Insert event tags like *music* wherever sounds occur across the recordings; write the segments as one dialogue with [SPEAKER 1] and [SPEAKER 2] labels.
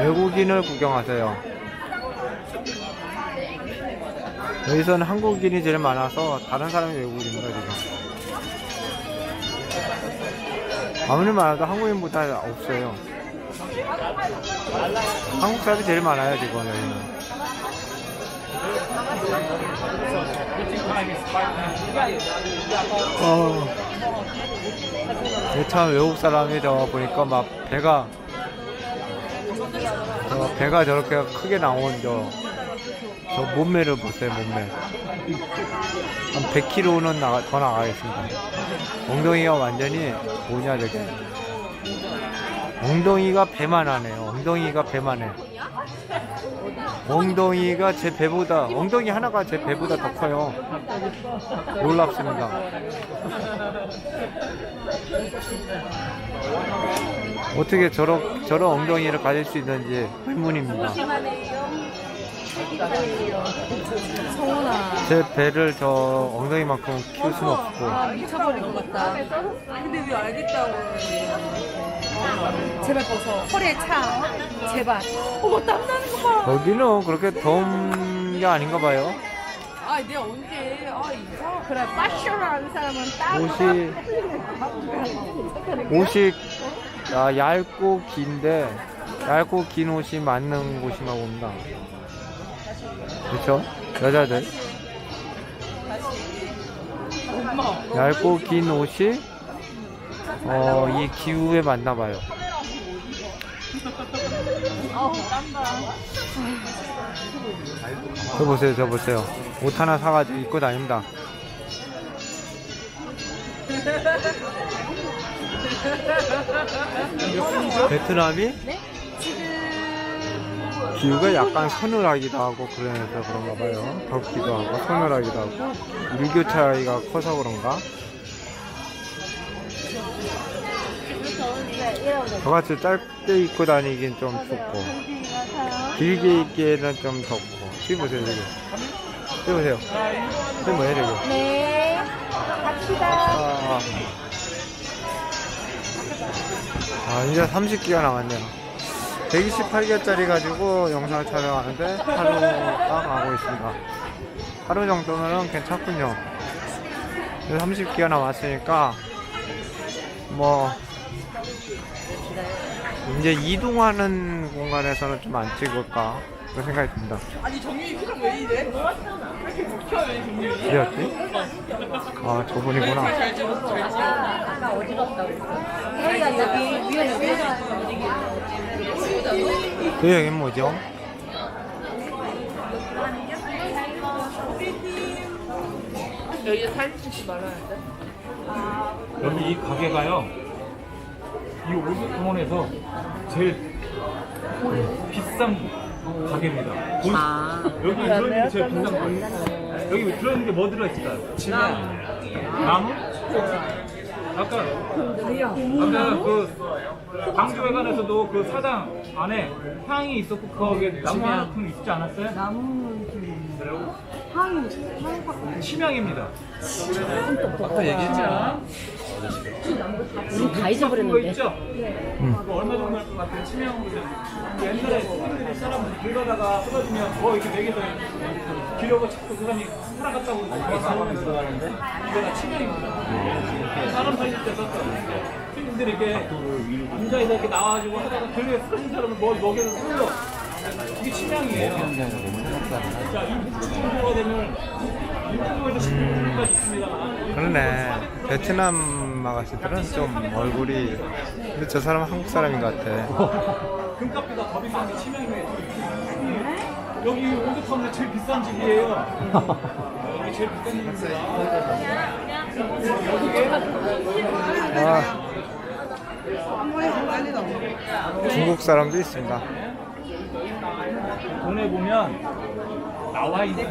[SPEAKER 1] 외국인을 구경하세요. 여기서는 한국인이 제일 많아서 다른 사람이 외국인입니다 지금. 아무리 많아도 한국인보다 없어요. 한국 사람이 제일 많아요 지금 여기는. 어, 네, 참 외국 사람이 저 보니까 막 배가 저 배가 저렇게 크게 나온 저, 저 몸매를 보세요 몸매. 한 100kg는 나가, 더 나가겠습니다. 엉덩이가 완전히 뭐냐 저게 엉덩이가 배만 하네요. 엉덩이가 배만 해 엉덩이가 제 배보다 엉덩이 하나가 제 배보다 더 커요 놀랍습니다 어떻게 저런 저런 엉덩이를 가질 수 있는지 의문입니다.
[SPEAKER 2] 성훈아.
[SPEAKER 1] 제 배를 저 엉덩이만큼 키울 수는 없고
[SPEAKER 2] 아, 미쳐버릴 것 같다. 근데 왜 알겠다고 해. 제발 벗어. 허리에 차. 제발. 어머, 땀나는 거 봐.
[SPEAKER 1] 여기는 그렇게 더운 게 아닌가 봐요.
[SPEAKER 2] 아, 내가 언제. 아, 이상. 그래, 패션하는 사람은 땀.
[SPEAKER 1] 옷이 옷이 야, 얇고 긴데 얇고 긴 옷이 맞는 곳인가 봅니다. 그렇죠? 여자들 얇고 긴 옷이 어, 이 기후에 맞나 봐요. 저 보세요, 저 보세요. 옷 하나 사가지고 입고 다닙니다. 베트남이
[SPEAKER 2] 네? 지금.
[SPEAKER 1] 기후가 약간 서늘하기도 하고 그래서 그런가 봐요. 덥기도 하고 서늘하기도 하고 일교 차이가 커서 그런가? 저같이 짧게 입고 다니긴 좀 춥고 길게 입기에는 좀 덥고 여기 여기 보세요 여기 뭐예요 여기
[SPEAKER 2] 네. 갑시다.
[SPEAKER 1] 아, 아 이제 30기가 남았네요 128개짜리 가지고 영상을 촬영하는데 하루가 가고 있습니다. 하루 정도면 괜찮군요. 30기가 남았으니까 뭐 이제 이동하는 공간에서는 좀 안 찍을까 그런 생각이 듭니다
[SPEAKER 2] 아니, 정민이 표정 왜 이래? 왜 이렇게 묵혀요, 정민이?
[SPEAKER 1] 그랬지? 아 저분이구나
[SPEAKER 2] 잘 찍었어, 잘 찍었어. 아까 어지럽다고. 혜리가 여기 위에 위에서.
[SPEAKER 1] 그 여긴 뭐죠?
[SPEAKER 2] 여기 사진 찍지 말아야 돼.
[SPEAKER 3] 여기 이 가게가요. 이 올드타운에서 제일 비싼 가게입니다. 본- 여기 들어있는 게 제일 비싼 가게. 여기 들어있는 게 뭐 들어있을까요? 나무? 아까 아까 그 광주회관에서도 그 사당 안에 향이 있었고 거기에 나무 같은 거 있지 않았어요?
[SPEAKER 4] 나무는 좀 향이 향밖에
[SPEAKER 3] 치명입니다.
[SPEAKER 5] 아까 얘기했잖아.
[SPEAKER 4] 우리 다
[SPEAKER 3] 그거
[SPEAKER 4] 잊어버렸는데
[SPEAKER 3] 있죠? 그거 얼마 정도 할 것 같아요? 치명으로 옛날에 사람들이 사람 긁어다가 쓰러지면 뭐 이렇게 기력을 찾고 그 사람이 살아갔다고 이게 다 치명입니다. 사람 살릴 때 썼어. 스님들이 이렇게 앉아있어 이렇게 나와가지고 하다가 길에 쓰러진 사람을 뭘 먹여서 살려. 이게 치명이에요. 자, 이 정도가 되면 인도에도 치명까지 있습니다만
[SPEAKER 1] 그러네. 베트남 아가씨들은 좀 얼굴이 근데 저 사람은 한국 사람인 것 같아.
[SPEAKER 3] 금값보다 더 비싼 게 치명이에요. 여기 올드타운에 제일 비싼 집이에요. 여기 제일 비싼 집입니다.
[SPEAKER 1] 아, 중국 사람도 있습니다.
[SPEAKER 3] 돈에 보면 나와 있는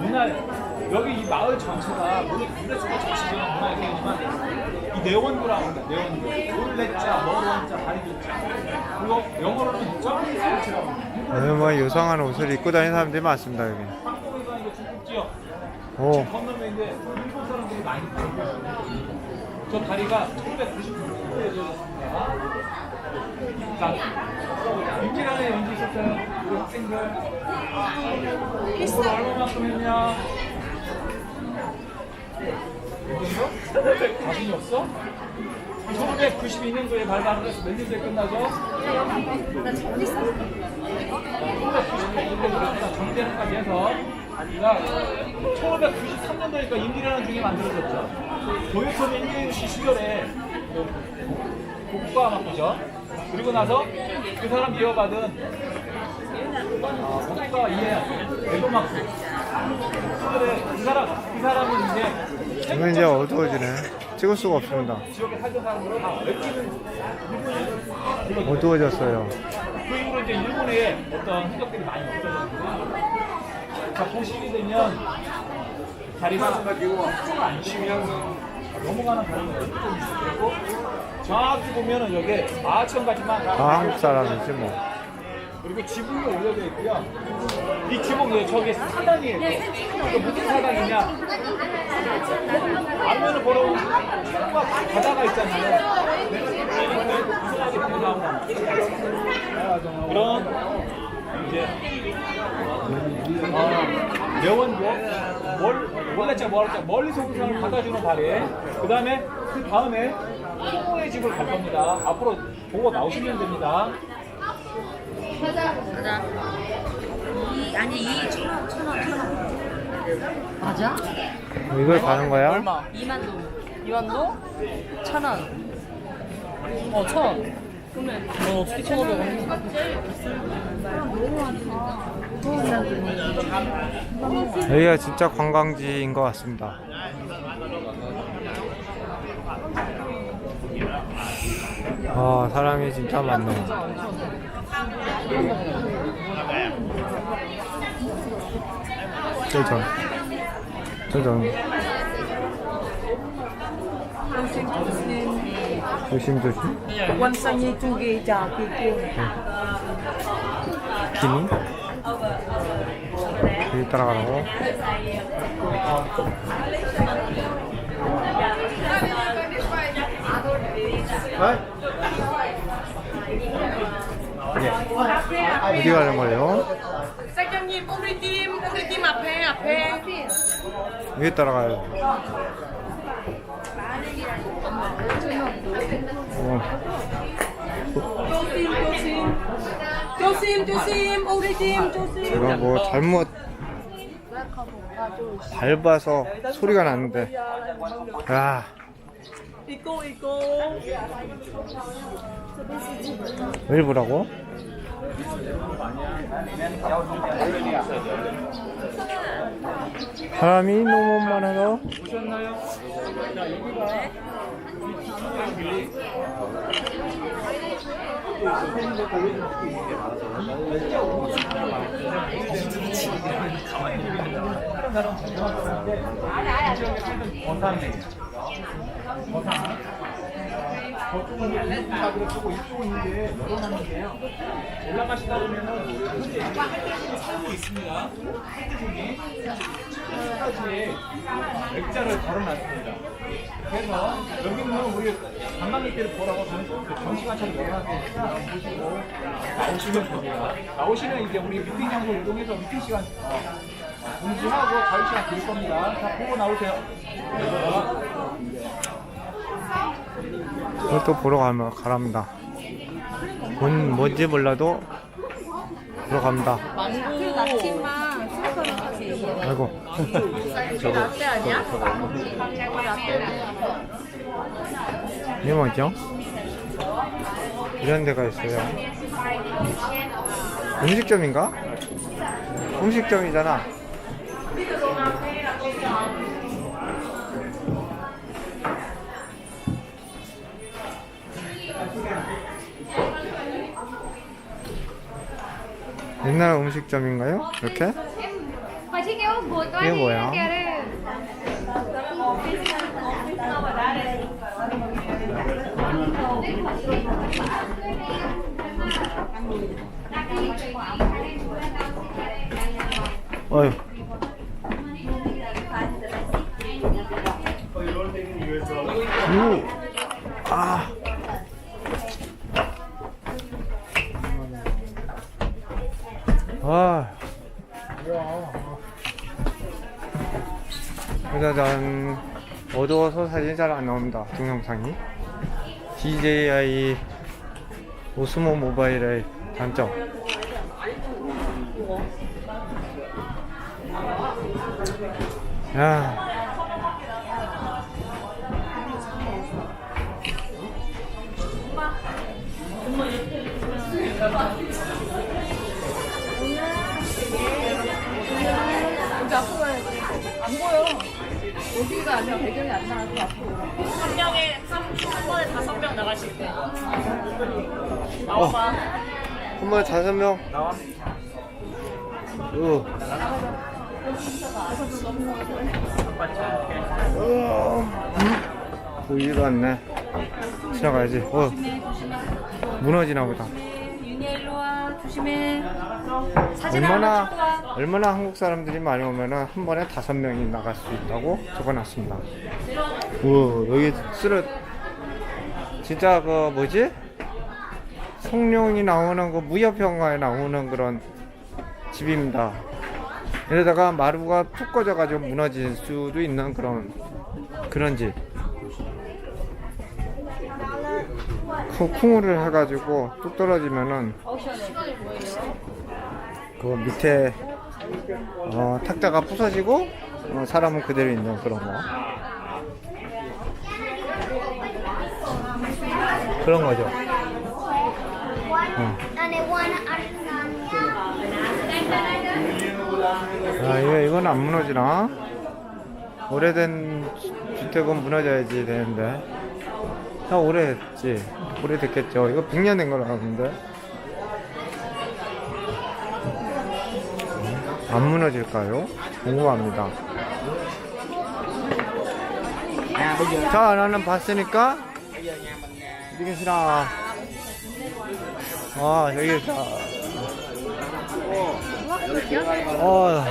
[SPEAKER 3] 문화 여기 이 마을 전체가 물론 유네스코 자치지만 문화유산이지만 이 네원도라고 합니다. 네원도 올레자, 머리원자, 다리자 그거 영어로는 점프라고.
[SPEAKER 1] 오늘 뭐 요상한 옷을 입고 다니는 사람들이 많습니다 여기.
[SPEAKER 3] 한국에가 이거 중국 지역
[SPEAKER 1] 오,
[SPEAKER 3] 건너면 이제 일본 사람들이 많이 살고 저 다리가 1999년에 지어졌습니다. 자, 윤기란에 연기 있었어요. 우리 학생들. 공부를 얼마만큼 했냐? 자신이 없어? 1992년도에 발간을 해서 몇 년도에 끝나죠? 1992년도에 정대는까지 해서 우리가 1593년도니까 임기라는 중에 만들어졌죠. 도요토미 임기시 시절에 국가 맞죠? 그리고 나서 그 사람 이어받은 어, 국가 이해 에도마크 시절에 그 사람 그 사람은 이제
[SPEAKER 1] 이건 이제 어두워지네. 찍을 수가 없습니다. 어두워졌어요.
[SPEAKER 3] 그 이후로 이제 일본에 어떤 흔적들이 많이 없어졌는데 자 보시게 되면 자리가 안 치면 넘어가는 다리가 좀 있을 거고 정확히 보면은 여기 마천까지만
[SPEAKER 1] 다 한국 사람이지 뭐.
[SPEAKER 3] 그리고 지붕이 올려져 있고요. 이 지붕 저기 사당이에요. 이거 무슨 사당이냐? 앞면을 보러 오면 바다가 있잖아요. 이상하게 보고 나오는 그런 이제 어, 매원고 멀 원래 제가 뭐랄까 멀리서 온 사람을 받아주는 발에 그 다음에 그 다음에 홍의 집을 갈 겁니다. 앞으로 보고 나오시면 됩니다.
[SPEAKER 2] 맞아. 이 아니 이 천원 천원 천원. 맞아?
[SPEAKER 1] 이걸 가는 거야?
[SPEAKER 4] 얼마?
[SPEAKER 2] 2만 동.
[SPEAKER 4] 2만 동? 천 원. 어, 천 원. 그러면 넌 어떻게 천 오백 원?
[SPEAKER 1] 여기가 진짜 관광지인 것 같습니다. 아 사람이 진짜 많네. 저전 저전 조심 조심.
[SPEAKER 4] 원상이 두 개, 자, 그리고
[SPEAKER 1] 기니 여기 따라가라고. 어디 가는 거예요?
[SPEAKER 4] 사장님, 우리 팀, 우리 팀 앞에, 앞에.
[SPEAKER 1] 여기 따라가요. 어,
[SPEAKER 4] 조심, 조심. 조심, 조심, 우리 팀, 조심.
[SPEAKER 1] 제가 뭐 잘못 밟아서 소리가 났는데 아
[SPEAKER 4] 이거, 이거.
[SPEAKER 1] 일부라고? 사람이 너무 많아서
[SPEAKER 3] 보셨나요? 거상 저쪽은 자기를 쓰고 이쪽은 이제 열어놨는데요. 올라가시다 보면은 이제 살고 있습니다. 한쪽이 7까지의 액자를 걸어놨습니다. 그래서 여기는 우리 관광객들을 보라고 전시관처럼 열어놨으니까 보시고 나오시면 됩니다. 나오시면 이제 우리 미팅 장소로 이동해서 미팅 시간 어, 어, 공지하고 자유 시간 드릴 겁니다. 자, 보고 나오세요.
[SPEAKER 1] 이걸 또 보러 가면 가랍니다. 뭔 뭔지 몰라도 보러 갑니다. 아이고
[SPEAKER 2] 라떼 아니야?
[SPEAKER 1] 이게 뭐죠? 이런 데가 있어요. 음식점인가? 음식점이잖아. 옛날 음식점인가요? 이렇게?
[SPEAKER 6] Kìa đây.
[SPEAKER 1] 어휴. 오. 아. 아. 와. 짜잔. 음, 어두워서 사진 잘 안 나옵니다. 동영상이. DJI 오스모 모바일의 단점. 야.
[SPEAKER 2] 여기가 아니라 배경이 안 나와서 앞으로.
[SPEAKER 4] 한 명에 한, 한 번에 다섯 명 나갈 수 있대.
[SPEAKER 1] 어,
[SPEAKER 4] 나와봐.
[SPEAKER 1] 한 번에 다섯 명 나와 어. 어. 보이지도 않네 지나가야지 어 무너지나 보다.
[SPEAKER 2] 조심해. 사진
[SPEAKER 1] 얼마나
[SPEAKER 2] 하나.
[SPEAKER 1] 얼마나 한국 사람들이 많이 오면은 한 번에 다섯 명이 나갈 수 있다고 적어놨습니다. 우 여기 쓰러 진짜 그 뭐지 성룡이 나오는 그 무협 영화에 나오는 그런 집입니다. 이러다가 마루가 푹 꺼져가지고 무너질 수도 있는 그런 그런 집. 쿵- 쿵을 해가지고 뚝 떨어지면은 그 밑에 어, 탁자가 부서지고 어, 사람은 그대로 있는 그런 거 그런 거죠. 어. 아 이거 이건 안 무너지나? 오래된 주- 주택은 무너져야지 되는데. 다 오래됐지. 오래됐겠죠. 이거 100년 된 거라 하는데. 안 무너질까요? 궁금합니다. 자, 나는 봤으니까. 이게 싫어. 아, 여기 있다. 어.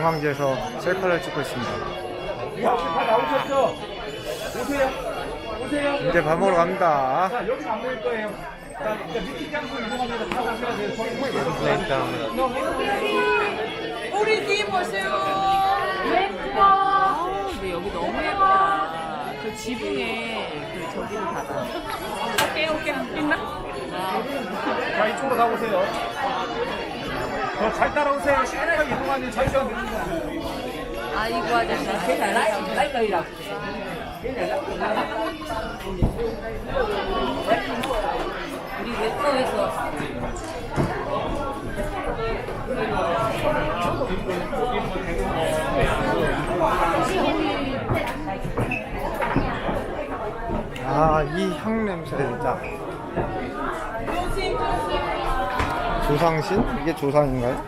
[SPEAKER 1] 관광지에서 셀카를 찍고 있습니다.
[SPEAKER 3] 다 나오셨죠? 오세요. 오세요.
[SPEAKER 1] 이제 밥 먹으러 갑니다.
[SPEAKER 3] 자, 여기 안 보일 거예요. 자, 미팅 장소 이동합니다. 다 오셔야 돼요. 저희
[SPEAKER 2] 우리 뒤 보세요. 예뻐. 근데 여기 너무 예쁘다. 그 지붕에 그 저기를 닫아. 오케이 오케이 빛나?
[SPEAKER 3] 자, 이쪽으로 다 오세요. 더잘 따라오세요. 시간까지 이동하는 됩니다.
[SPEAKER 2] 아이고 아저씨. 걔가 라이 라이라고. 우리 웹서에서 왔어.
[SPEAKER 1] 아, 이 향 냄새 진짜. 조상신? 이게 조상인가요?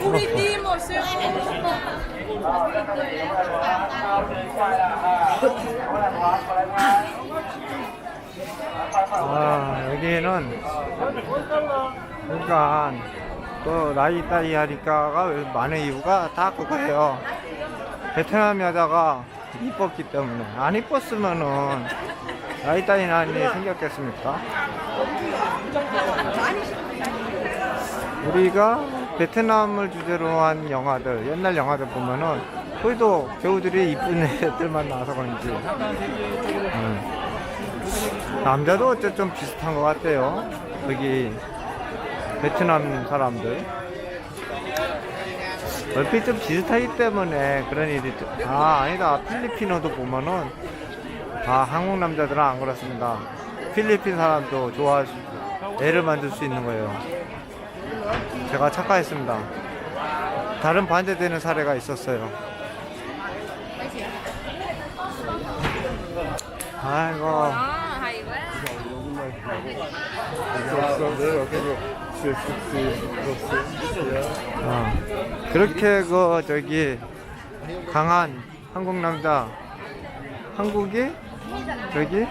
[SPEAKER 2] 우리 뒤 보세요.
[SPEAKER 1] 아, 여기는 그러니까 또 나이 따이 하니까가 많은 이유가 다 그거예요. 베트남 여자가 이뻤기 때문에 안 이뻤으면은 나는 일이 생겼겠습니까? 우리가 베트남을 주제로 한 영화들 옛날 영화들 보면은 거기도 배우들이 이쁜 애들만 나와서 그런지 음. 남자도 어째 좀 비슷한 것 같아요. 거기 베트남 사람들. 얼핏 좀 비슷하기 때문에 그런 일이 좀- 아 아니다 필리핀어도 보면은 아 한국 남자들은 안 그렇습니다. 필리핀 사람도 좋아할 수 애를 만들 수 있는 거예요. 제가 착각했습니다. 다른 반대되는 사례가 있었어요.
[SPEAKER 2] 아이고.
[SPEAKER 1] 어, 그렇게 그 저기 강한 한국 남자 한국이 저기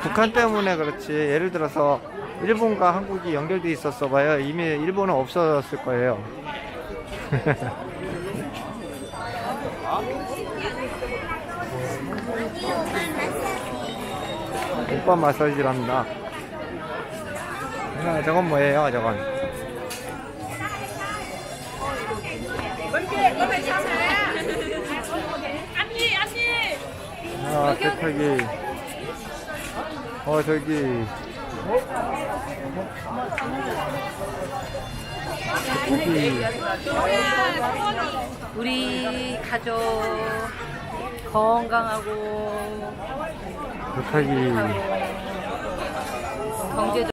[SPEAKER 1] 북한 때문에 그렇지 예를 들어서 일본과 한국이 연결돼 있었어 봐요. 이미 일본은 없어졌을 거예요. *laughs* 오빠 마사지랍니다. 아, 저건 뭐예요, 저건? 아, 세탁기. 어, 저기. 세탁기.
[SPEAKER 2] 우리 가족 건강하고
[SPEAKER 1] 세탁기.
[SPEAKER 2] 경제적